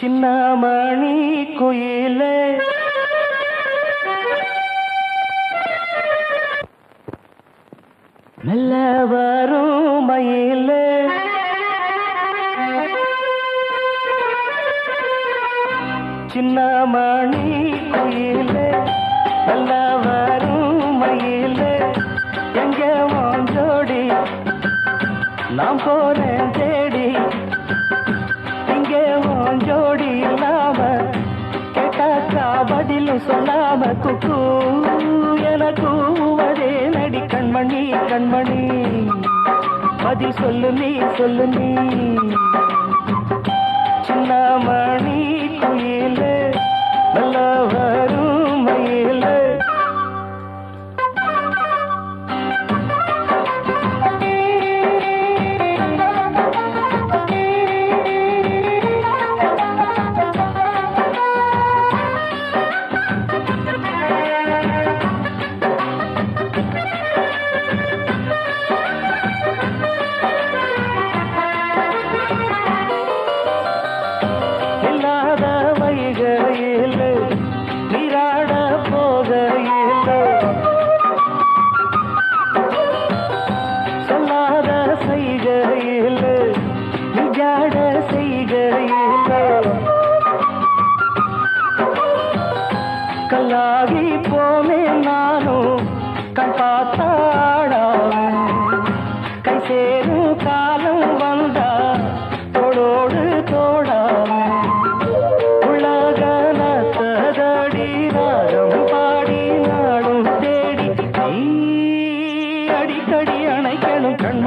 சின்னமணி குயிலே. மெல்ல வரும் மயிலே. சின்னமணி குயிலே. மெல்ல வரும் மயிலே. எங்கே ஜோடி? நாம் போறேன் சொல்லாம குக்கு என கூவதே நடி கண்மணி கண்மணி. பதில் சொல்லு நீ சொல்லு நீ. சின்னமணி குயிலே நல்லா வரும்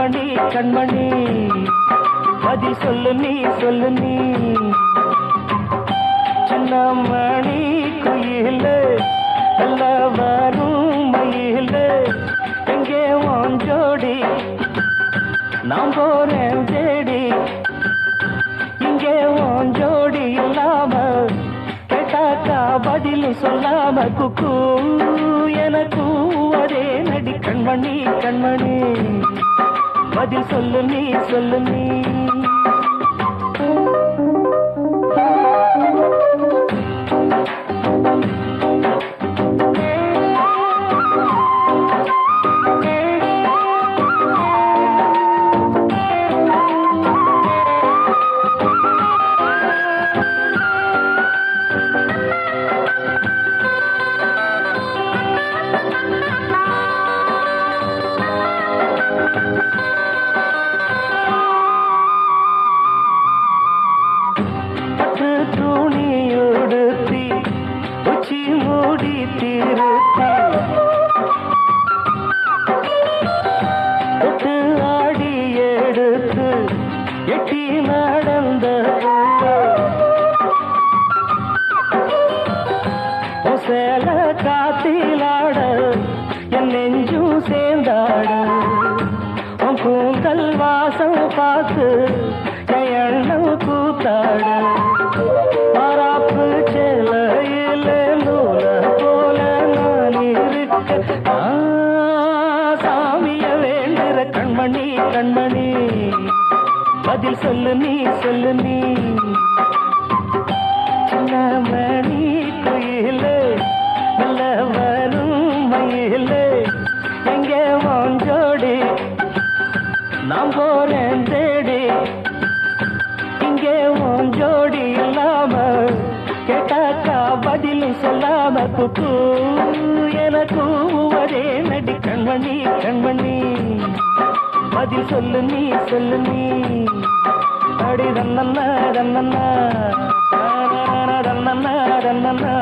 கண்மணி கண்மணி. பதில் சொல்லு நீ சொல்லு நீ. சின்ன மணி குயில் நல்ல வரும் மயில். எங்கே வான் ஜோடி? நான் போறேன் தேடி. இங்கே வான் ஜோடி இல்லாம கேட்டாக்கா பதில் சொல்லாம குக்கு. எனக்கு அதே நடி கண்மணி கண்மணி. பதில் சொல்லு நீ சொல்லு நீ. திருத்தி ஆடி எடுத்து எட்டி நடந்த சேல காத்திலாட என் நெஞ்சும் சேர்ந்தாட. உன் கூந்தல் வாசம் பார்த்து எண்ணம் கூத்தாட. கண்மணி கண்மணி. பதில் சொல்லு நீ சொல்லு நீ. மணி குயிலே நல்ல வரும் மயிலே. எங்கே வாஞ்சோடி ஜோடி? நான் போறேன் தேடி. இங்கே வாஞ்சோடி இல்லாம கேட்டாக்கா பதில் சொல்லாம குக்கு எனக்கு ஒரே நடி கண்மணி கண்மணி. பதில் சொல்லு நீ சொல்லு நீ. அடி தன்னா தன்னா தன்னா தன்னா தன்னா